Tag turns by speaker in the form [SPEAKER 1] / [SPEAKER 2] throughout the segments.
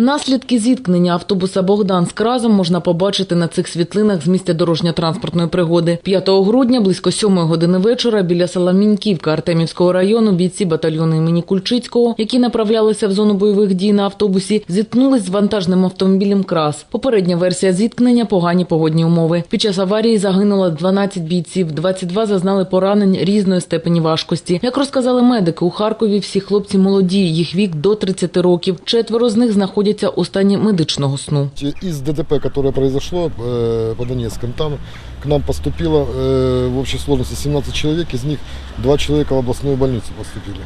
[SPEAKER 1] Наслідки зіткнення автобуса Богдан з Кразом можна побачити на цих світлинах з місця дорожньо-транспортної пригоди. 5 грудня близько 7 години вечора біля села Міньківка Артемівського району бійці батальйону імені Кульчицького, які направлялися в зону бойових дій на автобусі, зіткнулись з вантажним автомобілем Краз. Попередня версія зіткнення погані погодні умови. Під час аварії загинуло 12 бійців, 22 зазнали поранень різної степені важкості. Як розказали медики, у Харкові всі хлопці молоді, їх вік до 30 років. Четверо з них знаходяться у стані медичного сну.
[SPEAKER 2] Из ДТП, которое произошло э, по Донецком, там к нам поступило э, в общей сложности 17 человек, из них 2 человека в областную больницу поступили.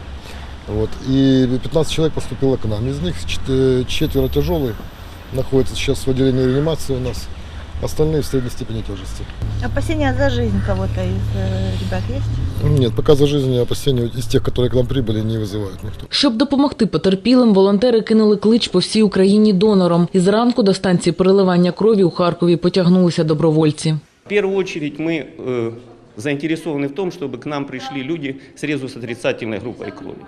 [SPEAKER 2] Вот. И 15 человек поступило к нам. Из них чет- э, четверо тяжелые, находятся сейчас в отделении реанимации у нас. Остальные в средней степени тяжести.
[SPEAKER 3] Опасения за жизнь кого-то из э, ребят есть?
[SPEAKER 2] Нет, пока за жизнь опасения из тех, которые к нам прибыли, не вызывают никто.
[SPEAKER 1] Щоб допомогти потерпілим, волонтери кинули клич по всій Україні донорам. І зранку до станції переливання крові у Харкові потягнулися добровольці.
[SPEAKER 4] В первую очередь мы э, заинтересованы в том, чтобы к нам пришли люди с резус-отрицательной группой крови.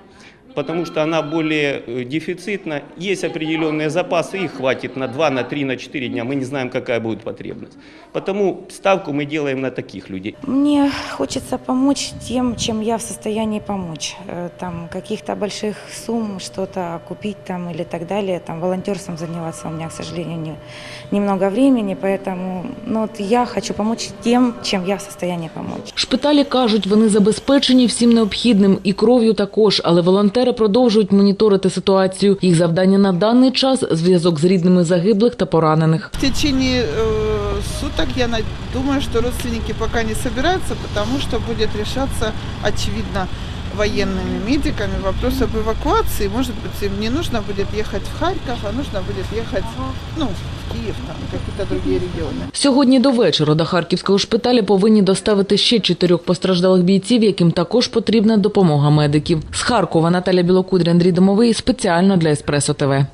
[SPEAKER 4] Потому что она более э, дефицитна. Есть определенные запасы, их хватит на 2, на 3, на 4 дня. Мы не знаем, какая будет потребность. Потому ставку мы делаем на таких людей.
[SPEAKER 5] Мне хочется помочь тем, чем я в состоянии помочь. Э, Там каких-то больших сумм что-то купить там или так далее. Там волонтерством заниматься у меня, к сожалению, не, немного времени, поэтому ну, вот я хочу помочь тем, чем я в состоянии помочь.
[SPEAKER 1] Шпиталі кажуть, вони забезпечені всім необхідним і кров'ю також, але волонтери продовжують моніторити ситуацію. Їх завдання на даний час зв'язок з рідними загиблих та поранених.
[SPEAKER 6] В течение э, суток я думаю, що родственники поки не збираються, тому що буде рішатися очевидно, военными медиками вопрос об эвакуации. Может быть, им не нужно будет ехать в Харьков, а нужно будет ехать ну, в Киев, там, какие-то другие регионы.
[SPEAKER 1] Сьогодні до вечора до харківського шпиталю повинні доставити ще чотирьох постраждалих бійців, яким також потрібна допомога медиків. З Харкова Наталя Білокудря, Андрій Домовий спеціально для Еспресо ТВ.